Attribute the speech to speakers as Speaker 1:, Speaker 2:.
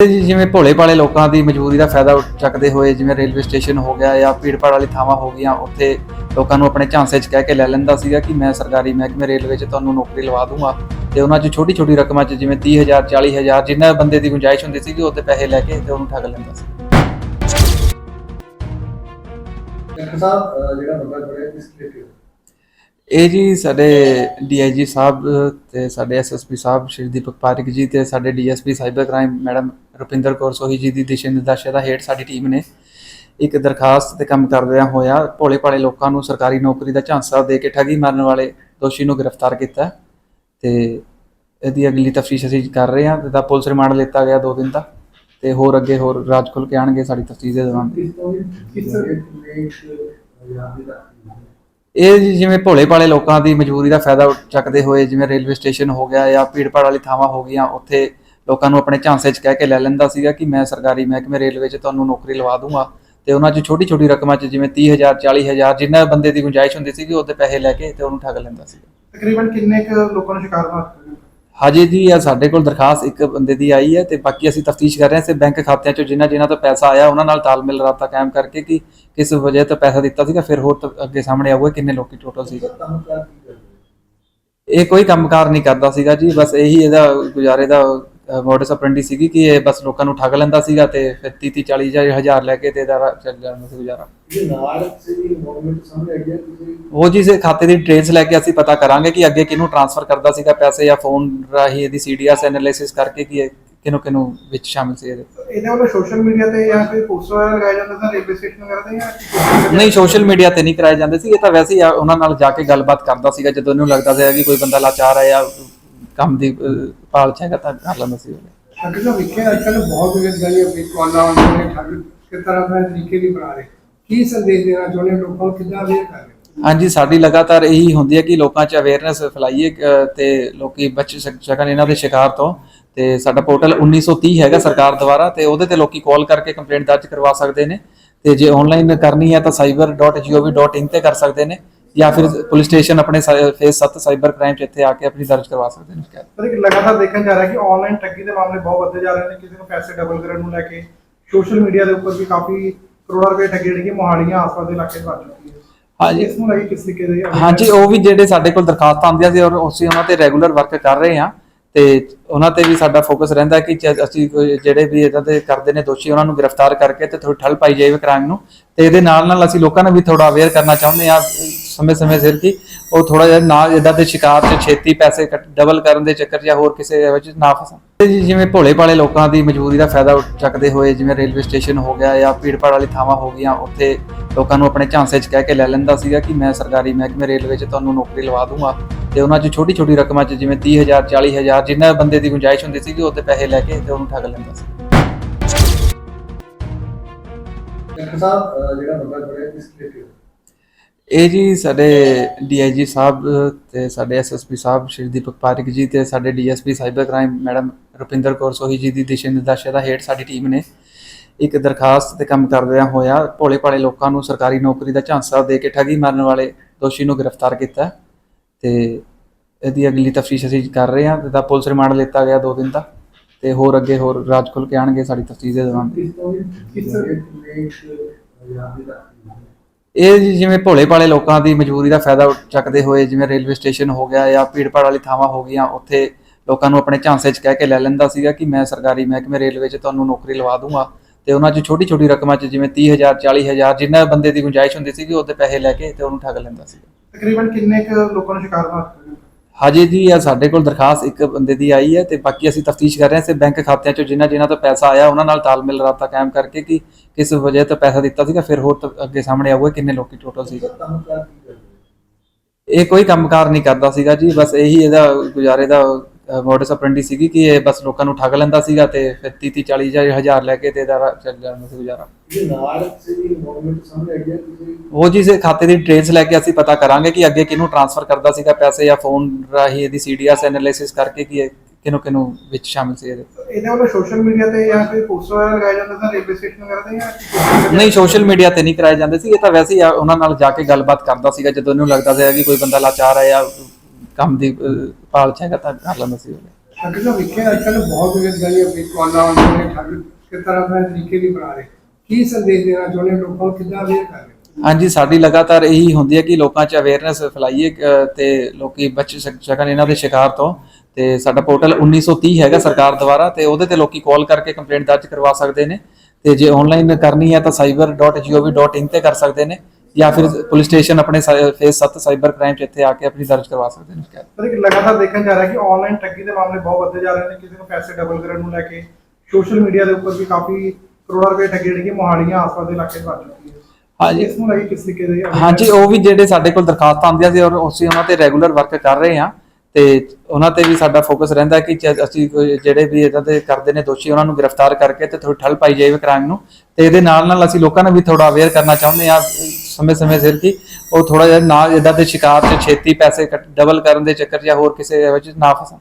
Speaker 1: ਜੀ ਜਿਵੇਂ ਭੋਲੇ ਭਾਲੇ ਲੋਕਾਂ ਦੀ ਮਜਬੂਰੀ ਦਾ ਫਾਇਦਾ ਚੱਕਦੇ ਹੋਏ ਜਿਵੇਂ ਰੇਲਵੇ ਸਟੇਸ਼ਨ ਹੋ ਗਿਆ ਜਾਂ ਭੀੜਭਾੜ ਵਾਲੀ ਥਾਵਾਂ ਹੋ ਗਈਆਂ ਉੱਥੇ ਲੋਕਾਂ ਨੂੰ ਆਪਣੇ ਝਾਂਸੇ 'ਚ ਕਹਿ ਕੇ ਲੈ ਲੈਂਦਾ ਸੀਗਾ ਕਿ ਮੈਂ ਸਰਕਾਰੀ ਮਹਿਕਮੇ ਰੇਲਵੇ 'ਚ ਤੁਹਾਨੂੰ ਨੌਕਰੀ ਲਵਾ ਦੂੰਗਾ। ਤੇ ਉਹਨਾਂ 'ਚ ਛੋਟੀ ਛੋਟੀ ਰਕਮਾਂ 'ਚ ਜਿਵੇਂ 30000 40000 ਜਿੰਨਾ ਬੰਦੇ ਦੀ ਗੁੰਜਾਇਸ਼ ਹੁੰਦੀ ਸੀਗੀ ਉਹਦੇ ਪੈਸੇ ਲੈ ਕੇ ਤੇ ਉਹਨੂੰ ਠੱਗ ਲੈਂਦਾ ਸੀ।
Speaker 2: ਡਾਕਟਰ ਸਾਹਿਬ ਜਿਹੜਾ ਬੰਦਾ ਫੜਿਆ ਕਿਸ ਰਿਲੇਟਿਵ
Speaker 1: ਇਹ ਜੀ ਸਾਡੇ ਡੀਆਈਜੀ ਸਾਹਿਬ ਤੇ ਸਾਡੇ ਐਸਐਸਪੀ ਸਾਹਿਬ ਸ਼੍ਰੀ ਦੀਪਕ ਪਾਰਿਕ ਜੀ ਤੇ ਸਾਡੇ DSP cyber crime madam Rupinder Kaur Sohi ji ਦੀ ਦਿਸ਼ਾ ਨਿਰਦੇਸ਼ਾਂ ਦਾ ਹੇਠ ਸਾਡੀ ਟੀਮ ਨੇ ਇੱਕ ਦਰਖਾਸਤ ਤੇ ਕੰਮ ਕਰਦਿਆਂ ਹੋਇਆ ਭੋਲੇ ਭਾਲੇ ਲੋਕਾਂ ਨੂੰ ਸਰਕਾਰੀ ਨੌਕਰੀ ਦਾ ਝਾਂਸਾ ਦੇ ਕੇ ਠੱਗੀ ਮਾਰਨ ਵਾਲੇ ਦੋਸ਼ੀ ਨੂੰ ਗ੍ਰਿਫਤਾਰ ਕੀਤਾ ਤੇ ਇਹਦੀ ਅਗਲੀ ਤਫਤੀਸ਼ ਅਸੀਂ ਕਰ ਰਹੇ ਹਾਂ ਤੇ ਦਾ ਪੁਲਿਸ ਰਿਮਾਂਡ ਲਿੱਤਾ ਗਿਆ 2 ਦਿਨ ਦਾ ਤੇ ਹੋਰ ਅੱਗੇ ਹੋਰ ਰਾਜ ਖੁੱਲ ਕੇ ਆਣਗੇ ਸਾਡੀ ਤਫਤੀਸ਼ ਦੇ ਦੌਰਾਨ।
Speaker 2: ਦੇ ਦੀ ਦਾ
Speaker 1: ਇਹ ਜਿਵੇਂ ਭੋਲੇ ਭਾਲੇ ਲੋਕਾਂ ਦੀ ਮਜਬੂਰੀ ਦਾ ਫਾਇਦਾ ਚੱਕਦੇ ਹੋਏ ਜਿਵੇਂ ਰੇਲਵੇ ਸਟੇਸ਼ਨ ਹੋ ਗਿਆ ਜਾਂ ਭੀੜਭਾੜ ਵਾਲੀ ਥਾਵਾਂ ਹੋ ਗਈਆਂ ਉੱਥੇ ਲੋਕਾਂ ਨੂੰ ਆਪਣੇ ਝਾਂਸੇ 'ਚ ਕਹਿ ਕੇ ਲੈ ਲੈਂਦਾ ਸੀਗਾ ਕਿ ਮੈਂ ਸਰਕਾਰੀ ਮਹਿਕਮੇ ਰੇਲਵੇ 'ਚ ਤੁਹਾਨੂੰ ਨੌਕਰੀ ਲਵਾ ਦੂੰਗਾ। ਤੇ ਉਹਨਾਂ 'ਚ ਛੋਟੀ ਛੋਟੀ ਰਕਮਾਂ 'ਚ ਜਿਵੇਂ 30000 40000 ਜਿੰਨਾ ਬੰਦੇ ਦੀ ਗੁੰਜਾਇਸ਼ ਹੁੰਦੀ ਸੀਗੀ ਉਹਦੇ ਪੈਸੇ ਲੈ ਕੇ ਤੇ ਉਹਨੂੰ ਠੱਗ ਲੈਂਦਾ ਸੀ
Speaker 3: ਤਕਰੀਬਨ ਕਿੰਨੇ ਕੁ ਲੋਕਾਂ ਨੂੰ ਸ਼ਿਕਾਰ ਬਣਾ?
Speaker 1: ਹਜੇ ਜੀ ਇਹ ਸਾਡੇ ਕੋਲ ਦਰਖਾਸਤ ਇੱਕ ਬੰਦੇ ਦੀ ਆਈ ਹੈ ਤੇ ਬਾਕੀ ਅਸੀਂ ਤਫਤੀਸ਼ ਕਰ ਰਹੇ ਹਾਂ। ਸੇ ਬੈਂਕ ਖਾਤਿਆਂ 'ਚੋਂ ਜਿਨ੍ਹਾਂ ਜਿਨ੍ਹਾਂ ਤੋਂ ਪੈਸਾ ਆਇਆ ਉਹਨਾਂ ਨਾਲ ਤਾਲਮੇਲ ਰਾਬਤਾ ਕਾਇਮ ਕਰਕੇ ਕਿ ਕਿਸ ਵਜ੍ਹਾ ਤੋਂ ਪੈਸਾ ਦਿੱਤਾ ਸੀਗਾ ਫਿਰ ਹੋਰ ਅੱਗੇ ਸਾਹਮਣੇ ਆਊਗਾ ਕਿੰਨੇ ਲੋਕੀ ਟੋਟਲ ਸੀ ਇਹ ਕੋਈ ਕੰਮਕਾਰ ਨਹੀਂ ਕਰਦਾ ਸੀਗਾ ਜੀ ਬਸ ਇਹੀ ਇਹਦਾ ਗੁਜ਼ਾਰੇ ਦਾ ਮੋਡਸ ਆਪਰੈਂਡੀ ਸੀਗੀ ਕਿ ਇਹ ਬਸ ਲੋਕਾਂ ਨੂੰ ਠੱਗ ਲੈਂਦਾ ਸੀਗਾ ਤੇ ਫਿਰ 30 40 ਜਾਂ ਹਜ਼ਾਰ ਲੈ ਕੇ ਤੇ ਇਹਦਾ ਚੱਲ ਜਾਂਦਾ ਸੀ ਗੁਜ਼ਾਰਾ। ਉਹ ਜੀ ਸੇ ਖਾਤੇ ਦੀ ਡਿਟੇਲਸ ਲੈ ਕੇ ਅਸੀਂ ਪਤਾ ਕਰਾਂਗੇ ਕਿ ਅੱਗੇ ਕਿਹਨੂੰ ਟ੍ਰਾਂਸਫਰ ਕਰਦਾ ਸੀਗਾ ਪੈਸੇ ਜਾਂ ਫੋਨ ਰਾਹੀਂ ਇਹਦੀ ਸੀਡੀਆਰਸ ਐਨਾਲਿਸਿਸ ਕਰਕੇ ਕਿ ਇਹ ਕਿਹਨੂੰ ਕਿਹਨੂੰ ਵਿੱਚ ਸ਼ਾਮਿਲ ਸੀ ਇਹਦੇ।
Speaker 3: ਇਹਦੇ ਵੱਲੋਂ ਸੋਸ਼ਲ ਮੀਡੀਆ ਤੇ ਜਾਂ ਕੋਈ ਪੋਸਟਰ ਵਗੈਰਾ ਲਗਾਏ ਜਾਂਦੇ ਸਨ ਰੇਲਵੇ ਸਟੇਸ਼ਨ ਵਗੈਰਾ ਤੇ ਜਾਂ
Speaker 1: ਨਹੀਂ ਸੋਸ਼ਲ ਮੀਡੀਆ ਤੇ ਨਹੀਂ ਕਰਾਏ ਜਾਂਦੇ ਸੀ। ਇਹ ਤਾਂ ਵੈਸੇ ਹੀ ਉਹਨਾਂ ਨਾਲ ਜਾ ਕੇ ਗੱਲਬਾਤ ਕਰਦਾ ਸੀਗਾ ਜਦੋਂ ਇਹਨੂੰ ਲੱਗਦਾ ਸੀ ਕਿ ਕੋਈ ਬੰਦਾ ਲਾਚਾਰ ਹੈ ਜਾਂ ਕੰਮ ਦੀ ਅਹ, ਭਾਲ ਚ ਹੈਗਾ ਤਾਂ ਕਰ ਲੈਂਦਾ ਸੀ ਉਹਨੇ।
Speaker 3: ਠੱਗ ਦਾ ਵਿਖੇ ਅੱਜ ਕੱਲ੍ਹ ਬਹੁਤ ਵਿਗੜ ਗਈ ਹੈ ਕਾਲਾਂ ਆਉਂਦੇ ਨੇ ਠੱਗ ਕਿਸ ਤਰ੍ਹਾਂ ਦਾ ਤਰੀਕੇ ਨਹੀਂ ਬਣਾ ਰਹੇ। ਕੀ ਸੰਦੇਸ਼ ਦੇਣਾ ਚਾਹੁੰਦੇ ਲੋਕਾਂ ਨੂੰ ਕਿੱਦਾਂ ਅਵੇਅਰ ਕਰ ਰਹੇ?
Speaker 1: ਹਾਂਜੀ ਸਾਡੀ ਲਗਾਤਾਰ ਇਹੀ ਹੁੰਦੀ ਹੈ ਕਿ ਲੋਕਾਂ 'ਚ ਅਵੇਅਰਨੈਸ ਫੈਲਾਈਏ ਤੇ ਲੋਕੀ ਬਚ ਸਕ- ਸਕਣ ਇਹਨਾਂ ਦੇ ਸ਼ਿਕਾਰ ਤੋਂ। ਤੇ ਸਾਡਾ ਪੋਰਟਲ 1930 ਹੈਗਾ ਸਰਕਾਰ ਦੁਆਰਾ ਤੇ ਉਹਦੇ ਤੇ ਲੋਕੀ ਕਾਲ ਕਰਕੇ ਕੰਪਲੇਂਟ ਦਰਜ ਕਰਵਾ ਸਕਦੇ ਨੇ। ਤੇ ਜੇ ਆਨਲਾਈਨ ਕਰਨੀ ਹੈ ਤਾਂ cyber.gov.in ਤੇ ਕਰ ਸਕਦੇ ਨੇ। ਜਾਂ ਫਿਰ ਪੁਲਿਸ ਸਟੇਸ਼ਨ ਆਪਣੇ ਫੇਸ 7 ਸਾਈਬਰ ਕ੍ਰਾਈਮ 'ਚ ਇੱਥੇ ਆ ਕੇ ਆਪਣੀ ਦਰਜ ਕਰਵਾ ਸਕਦੇ ਨੇ ਸ਼ਿਕਾਇਤ।
Speaker 3: ਪਰ ਇੱਕ ਲਗਾਤਾਰ ਦੇਖਣ ਜਾ ਰਿਹਾ ਕਿ ਆਨਲਾਈਨ ਠੱਗੀ ਦੇ ਮਾਮਲੇ ਬਹੁਤ ਵੱਧਦੇ ਜਾ ਰਹੇ ਨੇ ਕਿਸੇ ਨੂੰ ਪੈਸੇ ਡਬਲ ਕਰਨ ਨੂੰ ਲੈ ਕੇ ਸੋਸ਼ਲ ਮੀਡੀਆ ਦੇ ਉੱਪਰ ਵੀ ਕਾਫੀ ਕਰੋੜਾਂ ਰੁਪਏ ਠੱਗੀ ਜਿਹੜੀ ਕਿ ਮੋਹਾਲੀਆਂ ਆਸ-ਪਾਸ ਦੇ ਇਲਾਕੇ ਵੱਜ ਚੁੱਕੀ ਹੈ
Speaker 1: ਹਾਂਜੀ।
Speaker 3: ਇਸ ਨੂੰ ਲੈ ਕੇ ਕਿਸ ਤਰੀਕੇ ਦੇ
Speaker 1: ਹਾਂਜੀ ਉਹ ਵੀ ਜਿਹੜੇ ਸਾਡੇ ਕੋਲ ਦਰਖਾਸਤਾਂ ਆਉਂਦੀਆਂ ਸੀ ਔਰ ਅਸੀਂ ਉਹਨਾਂ ਤੇ ਰੈਗੂਲਰ ਵਰਕ ਕਰ ਰਹੇ ਹਾਂ ਤੇ ਉਹਨਾਂ ਤੇ ਵੀ ਸਾਡਾ ਫੋਕਸ ਰਹਿੰਦਾ ਕਿ ਚ- ਅਸੀਂ ਕੋਈ ਜਿਹੜੇ ਵੀ ਇਹਨਾਂ ਦੇ ਕਰਦੇ ਨੇ ਦੋਸ਼ੀ, ਉਹਨਾਂ ਨੂੰ ਗ੍ਰਿਫਤਾਰ ਕਰਕੇ ਤੇ ਥੋੜੀ ਠੱਲ ਪਾਈ ਜਾਵੇ ਕ੍ਰਾਈਮ ਨੂੰ। ਤੇ ਇਹਦੇ ਨਾਲ ਨਾਲ ਅਸੀਂ ਲੋਕਾਂ ਨੂੰ ਵੀ ਥੋੜਾ ਅਵੇਅਰ ਕਰਨਾ ਚਾਹੁੰਦੇ ਆ ਸਮੇਂ ਸਮੇਂ ਸਿਰ ਕਿ ਉਹ ਥੋੜਾ ਜਿਹਾ ਨਾ ਇਦਾਂ ਦੇ ਸ਼ਿਕਾਰ 'ਚ ਛੇਤੀ ਪੈਸੇ ਡਬਲ ਕਰਨ ਦੇ ਚੱਕਰ 'ਚ ਜਾਂ ਹੋਰ ਕਿਸੇ ਵਿੱਚ ਨਾ ਫਸਣ ਤੇ ਜੀ ਜਿਵੇਂ ਭੋਲੇ ਭਾਲੇ ਲੋਕਾਂ ਦੀ ਮਜਬੂਰੀ ਦਾ ਫਾਇਦਾ ਉਠ ਚੱਕਦੇ ਹੋਏ ਜਿਵੇਂ ਰੇਲਵੇ ਸਟੇਸ਼ਨ ਹੋ ਗਿਆ ਜਾਂ ਭੀੜ ਭਾੜ ਵਾਲੀ ਥਾਵਾਂ ਹੋ ਗਈਆਂ, ਉੱਥੇ ਲੋਕਾਂ ਨੂੰ ਆਪਣੇ ਝਾਂਸੇ 'ਚ ਕਹਿ ਕੇ ਲੈ ਲੈਂਦਾ ਸੀਗਾ ਕਿ ਮੈਂ ਸਰਕਾਰੀ ਮਹਿਕਮੇ ਰੇਲਵੇ 'ਚ ਤੁਹਾਨੂੰ ਨੌਕਰੀ ਲਵਾ ਦੂੰਗਾ। ਤੇ ਉਹਨਾਂ 'ਚ ਛੋਟੀ ਛੋਟੀ ਰਕਮਾਂ 'ਚ ਜਿਵੇਂ 30000 40000 ਜਿੰਨਾ ਬੰਦੇ ਦੀ ਗੁੰਜਾਇਸ਼ ਹੁੰਦੀ ਸੀਗੀ ਉਹਦੇ ਪੈਸੇ ਲੈ ਕੇ ਤੇ ਉਹਨੂੰ ਠੱਗ ਲੈਂਦਾ ਸੀ।
Speaker 2: ਜਿਹੜਾ ਬੰਦਾ ਫੜਿਆ ਕਿਸ
Speaker 1: ਇਹ ਜੀ ਸਾਡੇ ਡੀਆਈਜੀ ਸਾਹਿਬ ਤੇ ਸਾਡੇ ਐਸਐਸਪੀ ਸਾਹਿਬ ਸ਼੍ਰੀ ਦੀਪਕ ਪਾਰਿਕ ਜੀ ਤੇ ਸਾਡੇ DSP cyber crime madam Rupinder Kaur Sohi ji ਦੀ ਦਿਸ਼ਾ ਨਿਰਦੇਸ਼ਾਂ ਦਾ ਹੇਠ ਸਾਡੀ ਟੀਮ ਨੇ ਇੱਕ ਦਰਖਾਸਤ ਤੇ ਕੰਮ ਕਰਦਿਆਂ ਹੋਇਆ ਭੋਲੇ ਭਾਲੇ ਲੋਕਾਂ ਨੂੰ ਸਰਕਾਰੀ ਨੌਕਰੀ ਦਾ ਝਾਂਸਾ ਦੇ ਕੇ ਠੱਗੀ ਮਾਰਨ ਵਾਲੇ ਦੋਸ਼ੀ ਨੂੰ ਗ੍ਰਿਫਤਾਰ ਕੀਤਾ ਤੇ ਇਹਦੀ ਅਗਲੀ ਤਫਤੀਸ਼ ਅਸੀਂ ਕਰ ਰਹੇ ਹਾਂ ਤੇ ਦਾ ਪੁਲਿਸ ਰਿਮਾਂਡ ਲਿੱਤਾ ਗਿਆ 2 ਦਿਨ ਦਾ ਤੇ ਹੋਰ ਅੱਗੇ ਹੋਰ ਰਾਜ ਖੁੱਲ ਕੇ ਆਣਗੇ ਸਾਡੀ ਤਫਤੀਸ਼ ਦੇ ਦੌਰਾਨ। ਇਹ ਜੀ ਜਿਵੇਂ ਭੋਲੇ ਭਾਲੇ ਲੋਕਾਂ ਦੀ ਮਜਬੂਰੀ ਦਾ ਫਾਇਦਾ ਚੱਕਦੇ ਹੋਏ ਜਿਵੇਂ ਰੇਲਵੇ ਸਟੇਸ਼ਨ ਹੋ ਗਿਆ ਜਾਂ ਭੀੜਭਾੜ ਵਾਲੀ ਥਾਵਾਂ ਹੋ ਗਈਆਂ ਉੱਥੇ ਲੋਕਾਂ ਨੂੰ ਆਪਣੇ ਝਾਂਸੇ 'ਚ ਕਹਿ ਕੇ ਲੈ ਲੈਂਦਾ ਸੀਗਾ ਕਿ ਮੈਂ ਸਰਕਾਰੀ ਮਹਿਕਮੇ ਰੇਲਵੇ 'ਚ ਤੁਹਾਨੂੰ ਨੌਕਰੀ ਲਵਾ ਦੂੰਗਾ ਤੇ ਉਹਨਾਂ 'ਚ ਛੋਟੀ ਛੋਟੀ ਰਕਮਾਂ 'ਚ ਜਿਵੇਂ 30000 40000 ਜਿੰਨਾ ਬੰਦੇ ਦੀ ਗੁੰਜਾਇਸ਼ ਹੁੰਦੀ ਸੀਗੀ ਉਹਦੇ ਪੈਸੇ ਲੈ ਕੇ ਤੇ ਉਹਨੂੰ ਠੱਗ ਲੈਂਦਾ ਸੀ
Speaker 3: ਤਕਰੀਬਨ ਕਿੰਨੇ ਕੁ ਲੋਕਾਂ ਨੂੰ ਸ਼ਿਕਾਰ ਹੋ?
Speaker 1: ਹਜੇ ਜੀ ਇਹ ਸਾਡੇ ਕੋਲ ਦਰਖਾਸਤ ਇੱਕ ਬੰਦੇ ਦੀ ਆਈ ਹੈ ਤੇ ਬਾਕੀ ਅਸੀਂ ਤਫਤੀਸ਼ ਕਰ ਰਹੇ ਹਾਂ। ਸੇ ਬੈਂਕ ਖਾਤਿਆਂ 'ਚੋਂ ਜਿਨ੍ਹਾਂ ਜਿਨ੍ਹਾਂ ਤੋਂ ਪੈਸਾ ਆਇਆ ਉਹਨਾਂ ਨਾਲ ਤਾਲਮੇਲ ਰਾਬਤਾ ਕਾਇਮ ਕਰਕੇ ਕਿ ਕਿਸ ਵਜ੍ਹਾ ਤੋਂ ਪੈਸਾ ਦਿੱਤਾ ਸੀਗਾ ਫਿਰ ਹੋਰ ਅੱਗੇ ਸਾਹਮਣੇ ਆਊਗਾ ਕਿੰਨੇ ਲੋਕੀ ਟੋਟਲ ਸੀ ਇਹ ਕੋਈ ਕੰਮਕਾਰ ਨਹੀਂ ਕਰਦਾ ਸੀਗਾ ਜੀ ਬਸ ਇਹੀ ਇਹਦਾ ਗੁਜ਼ਾਰੇ ਦਾ ਮੋਡਸ ਆਪਰੈਂਡੀ ਸੀਗੀ ਕਿ ਇਹ ਬਸ ਲੋਕਾਂ ਨੂੰ ਠੱਗ ਲੈਂਦਾ ਸੀਗਾ ਤੇ ਫਿਰ 30 40 ਜਾਂ ਹਜ਼ਾਰ ਲੈ ਕੇ ਤੇ ਇਹਦਾ ਚੱਲ ਜਾਂਦਾ ਸੀ ਗੁਜ਼ਾਰਾ। ਉਹ ਜੀ ਸੇ ਖਾਤੇ ਦੀ ਡਿਟੇਲਸ ਲੈ ਕੇ ਅਸੀਂ ਪਤਾ ਕਰਾਂਗੇ ਕਿ ਅੱਗੇ ਕਿਹਨੂੰ ਟ੍ਰਾਂਸਫਰ ਕਰਦਾ ਸੀਗਾ ਪੈਸੇ ਜਾਂ ਫੋਨ ਰਾਹੀਂ ਇਹਦੀ ਸੀਡੀਆਰਸ ਐਨਾਲਿਸਿਸ ਕਰਕੇ ਕਿ ਇਹ ਕਿਹਨੂੰ ਕਿਹਨੂੰ ਵਿੱਚ ਸ਼ਾਮਿਲ ਸੀ ਇਹਦੇ।
Speaker 3: ਇਹਦੇ ਵੱਲੋਂ ਸੋਸ਼ਲ ਮੀਡੀਆ ਤੇ ਜਾਂ ਕੋਈ ਪੋਸਟਰ ਵਗੈਰਾ ਲਗਾਏ ਜਾਂਦੇ ਸਨ ਰੇਲਵੇ ਸਟੇਸ਼ਨ ਵਗੈਰਾ ਤੇ ਜਾਂ
Speaker 1: ਨਹੀਂ ਸੋਸ਼ਲ ਮੀਡੀਆ ਤੇ ਨਹੀਂ ਕਰਾਏ ਜਾਂਦੇ ਸੀ। ਇਹ ਤਾਂ ਵੈਸੇ ਹੀ ਉਹਨਾਂ ਨਾਲ ਜਾ ਕੇ ਗੱਲਬਾਤ ਕਰਦਾ ਸੀਗਾ ਜਦੋਂ ਇਹਨੂੰ ਲੱਗਦਾ ਸੀ ਕਿ ਕੋਈ ਬੰਦਾ ਲਾਚਾਰ ਹੈ ਜਾਂ ਕੰਮ ਦੀ ਅਹ, ਭਾਲ ਚ ਹੈਗਾ ਤਾਂ ਕਰ ਲੈਂਦਾ ਸੀ ਉਹਨੇ
Speaker 4: ਡਾਕਟਰ ਸਾਹਿਬ ਵੇਖਿਆ ਅੱਜ ਕੱਲ੍ਹ ਬਹੁਤ ਬੇਰੁਜ਼ਗਾਰੀ ਆਪਣੀ ਕਾਲਾਂ ਆਉਂਦੀਆਂ ਨੇ ਠੱਗ ਕਿਸ ਤਰ੍ਹਾਂ ਦਾ ਤਰੀਕੇ ਨਹੀਂ ਬਣਾ ਰਹੇ। ਕੀ ਸੰਦੇਸ਼ ਦੇਣਾ ਚਾਹੁੰਦੇ ਲੋਕਾਂ ਨੂੰ ਕਿੱਦਾਂ ਅਵੇਅਰ ਕਰ ਰਹੇ?
Speaker 1: ਹਾਂਜੀ ਸਾਡੀ ਲਗਾਤਾਰ ਇਹੀ ਹੁੰਦੀ ਹੈ ਕਿ ਲੋਕਾਂ 'ਚ ਅਵੇਅਰਨੈਸ ਫੈਲਾਈਏ ਤੇ ਲੋਕੀ ਬਚ ਸਕ- ਸਕਣ ਇਹਨਾਂ ਦੇ ਸ਼ਿਕਾਰ ਤੋਂ। ਤੇ ਸਾਡਾ ਪੋਰਟਲ 1930 ਹੈਗਾ ਸਰਕਾਰ ਦੁਆਰਾ ਤੇ ਉਹਦੇ ਤੇ ਲੋਕੀ ਕਾਲ ਕਰਕੇ ਕੰਪਲੇਂਟ ਦਰਜ ਕਰਵਾ ਸਕਦੇ ਨੇ। ਤੇ ਜੇ ਆਨਲਾਈਨ ਕਰਨੀ ਹੈ ਤਾਂ cyber.gov.in ਤੇ ਕਰ ਸਕਦੇ ਨੇ। ਜਾਂ ਫਿਰ ਪੁਲਿਸ ਸਟੇਸ਼ਨ ਆਪਣੇ ਫੇਸ 7 ਸਾਈਬਰ ਕ੍ਰਾਈਮ 'ਚ ਇੱਥੇ ਆ ਕੇ ਆਪਣੀ ਦਰਜ ਕਰਵਾ ਸਕਦੇ ਨੇ ਸ਼ਿਕਾਇਤ
Speaker 3: ਪਰ ਇੱਕ ਲਗਾਤਾਰ ਦੇਖਣ ਜਾ ਰਿਹਾ ਕਿ ਆਨਲਾਈਨ ਠੱਗੀ ਦੇ ਮਾਮਲੇ ਬਹੁਤ ਵੱਧਦੇ ਜਾ ਰਹੇ ਨੇ ਕਿਸੇ ਨੂੰ ਪੈਸੇ ਡਬਲ ਕਰਨ ਨੂੰ ਲੈ ਕੇ ਸੋਸ਼ਲ ਮੀਡੀਆ ਦੇ ਉੱਪਰ ਵੀ ਕਾਫੀ ਕਰੋੜਾਂ ਰੁਪਏ ਠੱਗੀ ਜਿਹੜੀ ਕਿ ਮੋਹਾਲੀਆਂ ਆਸ-ਪਾਸ ਦੇ ਇਲਾਕੇ ਵੱਜ ਚੁੱਕੀ ਹੈ
Speaker 1: ਹਾਂਜੀ।
Speaker 3: ਇਸ ਨੂੰ ਲੈ ਕੇ ਕਿਸ ਤਰੀਕੇ ਦੇ
Speaker 1: ਹਾਂਜੀ ਉਹ ਵੀ ਜਿਹੜੇ ਸਾਡੇ ਕੋਲ ਦਰਖਾਸਤਾਂ ਆਉਂਦੀਆਂ ਸੀ ਔਰ ਅਸੀਂ ਉਹਨਾਂ ਤੇ ਰੈਗੂਲਰ ਵਰਕ ਕਰ ਰਹੇ ਹਾਂ ਤੇ ਉਹਨਾਂ ਤੇ ਵੀ ਸਾਡਾ ਫੋਕਸ ਰਹਿੰਦਾ ਕਿ ਅਸੀਂ ਜਿਹੜੇ ਵੀ ਇਹਨਾਂ ਦੇ ਕਰਦੇ ਨੇ ਦੋਸ਼ੀ ਉਹਨਾਂ ਨੂੰ ਗ੍ਰਿਫਤਾਰ ਕਰਕੇ ਤੇ ਥੋੜੀ ਠੱਲ ਪਾਈ ਜਾਵੇ ਕ੍ਰਾਈਮ ਨੂੰ ਤੇ ਇਹਦੇ ਨਾਲ ਨਾਲ ਅਸੀਂ ਲੋਕਾਂ ਨੂੰ ਵੀ ਥੋੜਾ ਅਵੇਅਰ ਕਰਨਾ ਚਾਹੁੰਦੇ ਆ ਸਮੇਂ-ਸਮੇਂ ਸਿਰ ਕਿ ਉਹ ਥੋੜਾ ਜਿਹਾ ਨਾ ਇਦਾਂ ਦੇ ਸ਼ਿਕਾਰ 'ਚ ਛੇਤੀ ਪੈਸੇ ਡਬਲ ਕਰਨ ਦੇ ਚੱਕਰ ਜਾਂ ਹੋਰ ਕਿਸੇ ਵਿੱਚ ਨਾ ਫਸਣ।